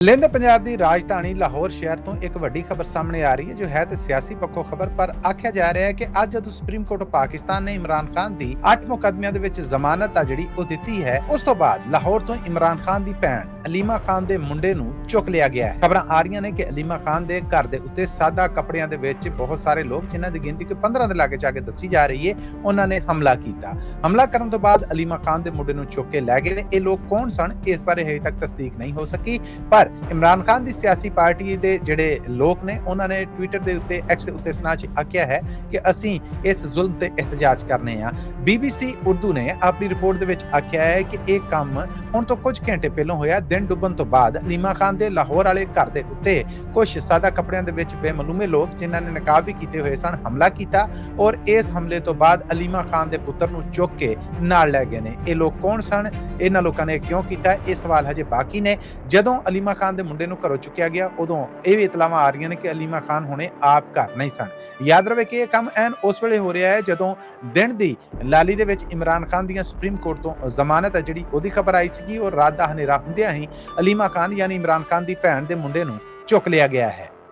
ਲਿੰਦ ਪੰਜਾਬ ਦੀ ਰਾਜਧਾਨੀ ਲਾਹੌਰ ਸ਼ਹਿਰ ਤੋਂ ਇੱਕ ਵੱਡੀ ਖਬਰ ਸਾਹਮਣੇ ਆ ਰਹੀ ਹੈ, ਜੋ ਹੈ ਤੇ ਸਿਆਸੀ ਪੱਖੋਂ ਖਬਰ, ਪਰ ਆਖਿਆ ਜਾ ਰਿਹਾ ਹੈ ਕਿ ਅੱਜ ਜਦੋਂ ਸੁਪਰੀਮ ਕੋਰਟ ਪਾਕਿਸਤਾਨ ਨੇ ਇਮਰਾਨ ਖਾਨ ਦੀ 8 ਮੁਕੱਦਮਿਆਂ ਦੇ ਵਿੱਚ ਜ਼ਮਾਨਤ ਆ ਜਿਹੜੀ ਉਹ ਦਿੱਤੀ ਹੈ, ਉਸ ਤੋਂ ਬਾਅਦ ਲਾਹੌਰ ਤੋਂ ਇਮਰਾਨ ਖਾਨ ਦੀ ਭੈਣ ਅਲੀਮਾ ਖਾਨ ਦੇ ਮੁੰਡੇ ਨੂੰ ਚੁੱਕ ਲਿਆ ਗਿਆ ਹੈ। ਖਬਰਾਂ ਆ ਰਹੀਆਂ ਨੇ ਕਿ ਅਲੀਮਾ ਖਾਨ ਦੇ ਘਰ ਦੇ ਉੱਤੇ ਸਾਦਾ ਕੱਪੜਿਆਂ ਦੇ ਵਿੱਚ ਬਹੁਤ ਸਾਰੇ ਲੋਕ, ਜਿਨ੍ਹਾਂ ਦੀ ਗਿਣਤੀ ਕੋਈ 15 ਦੇ ਲਾਗੇ ਜਾ ਕੇ ਦੱਸੀ ਜਾ ਰਹੀ ਹੈ, ਉਹਨਾਂ ਨੇ ਹਮਲਾ ਕੀਤਾ। ਹਮਲਾ ਕਰਨ ਤੋਂ ਬਾਅਦ ਅਲੀਮਾ ਖਾਨ ਦੇ ਮੁੰਡੇ ਨੂੰ ਚੁੱਕ ਕੇ ਲੈ ਗਏ ਇਹ ਲੋਕ ਕੌਣ ਸਨ? ਇਸ ਬਾਰੇ ਹਜੇ ਤੱਕ ਤਸਦੀਕ ਨਹੀਂ ਹੋ ਸਕੀ। ਪਰ ਇਮਰਾਨ ਖਾਨ ਦੀ ਸਿਆਸੀ ਪਾਰਟੀ ਦੇ ਜਿਹੜੇ ਲੋਕ ਨੇ, ਉਹਨਾਂ ਨੇ ਟਵਿੱਟਰ ਦੇ ਉੱਤੇ ਐਕਸ ਦੇ ਉੱਤੇ ਸੁਣਾ ਚ ਹੈ ਕਿ ਅਸੀਂ ਇਸ ਜ਼ੁਲਮ ਤੇ ਇhtਜਾਜ ਕਰਨੇ ਆ। BBC ਉਰਦੂ ਨੇ ਆਪਣੀ ਰਿਪੋਰਟ ਦੇ ਵਿੱਚ ਆਖਿਆ ਹੈ ਕਿ ਇਹ ਕੰਮ ਹੁਣ ਤੋਂ ਕੁਝ ਘੰਟੇ ਪਹਿਲਾਂ ਹੋਇਆ। ਦਿਨ ਡੁੱਬਣ ਤੋਂ ਬਾਅਦ ਲੀਮਾ ਖਾਨ ਦੇ ਲਾਹੌਰ ਵਾਲੇ ਘਰ ਦੇ ਉੱਤੇ ਕੁਝ ਸਾਦਾ ਕੱਪੜਿਆਂ ਦੇ ਵਿੱਚ ਬੇਮਲੂਮੇ ਲੋਕ ਜਿਨ੍ਹਾਂ ਨੇ ਨਕਾਬ ਵੀ ਕੀਤੇ ਹੋਏ ਸਨ, ਹਮਲਾ ਕੀਤਾ ਔਰ ਇਸ ਹਮਲੇ ਤੋਂ ਬਾਅਦ ਅਲੀਮਾ ਖਾਨ ਦੇ ਪੁੱਤਰ ਨੂੰ ਚੁੱਕ ਕੇ ਨਾਲ ਲੈ ਗਏ ਨੇ। ਇਹ ਲੋਕ ਕੌਣ ਸਨ? ਇਹਨਾਂ ਲੋਕਾਂ ਨੇ ਕਿਉਂ ਕੀਤਾ? ਇਹ ਸਵਾਲ ਹਜੇ ਬਾਕੀ ਨੇ। ਜਦੋਂ ਅਲੀਮਾ ਖਾਨ ਦੇ ਮੁੰਡੇ ਨੂੰ ਘਰੋਂ ਚੁੱਕਿਆ ਗਿਆ, ਉਦੋਂ ਇਹ ਵੀ ਇਤਲਾਵਾਂ ਆ ਰਹੀਆਂ ਨੇ ਕਿ ਅਲੀਮਾ ਖਾਨ ਹੁਣੇ ਆਪ ਘਰ ਨਹੀਂ ਸਨ। ਯਾਦ ਰਵੇ ਕਿ ਇਹ ਕੰਮ ਐਨ ਉਸ ਵੇਲੇ ਹੋ ਰਿਹਾ ਹੈ ਜਦੋਂ ਦਿਨ ਦੀ ਲਾਲੀ ਦੇ ਵਿੱਚ ਇਮਰਾਨ ਖਾਨ ਦੀਆਂ ਸੁਪਰੀਮ ਕੋਰਟ ਤੋਂ ਜ਼ਮਾਨਤ ਹੈ ਜਿਹੜੀ ਉਹਦੀ ਖਬਰ ਆਈ ਸੀਗੀ ਔਰ ਰਾਤ ਦਾ ਹਨੇਰਾ ਹੁੰਦਿਆਂ ਹੀ ਅਲੀਮਾ ਖਾਨ ਯਾਨੀ ਇਮਰਾਨ ਖਾਨ ਦੀ ਭੈਣ ਦੇ ਮੁੰਡੇ ਨੂੰ ਚੁੱਕ ਲਿਆ ਗਿਆ ਹੈ।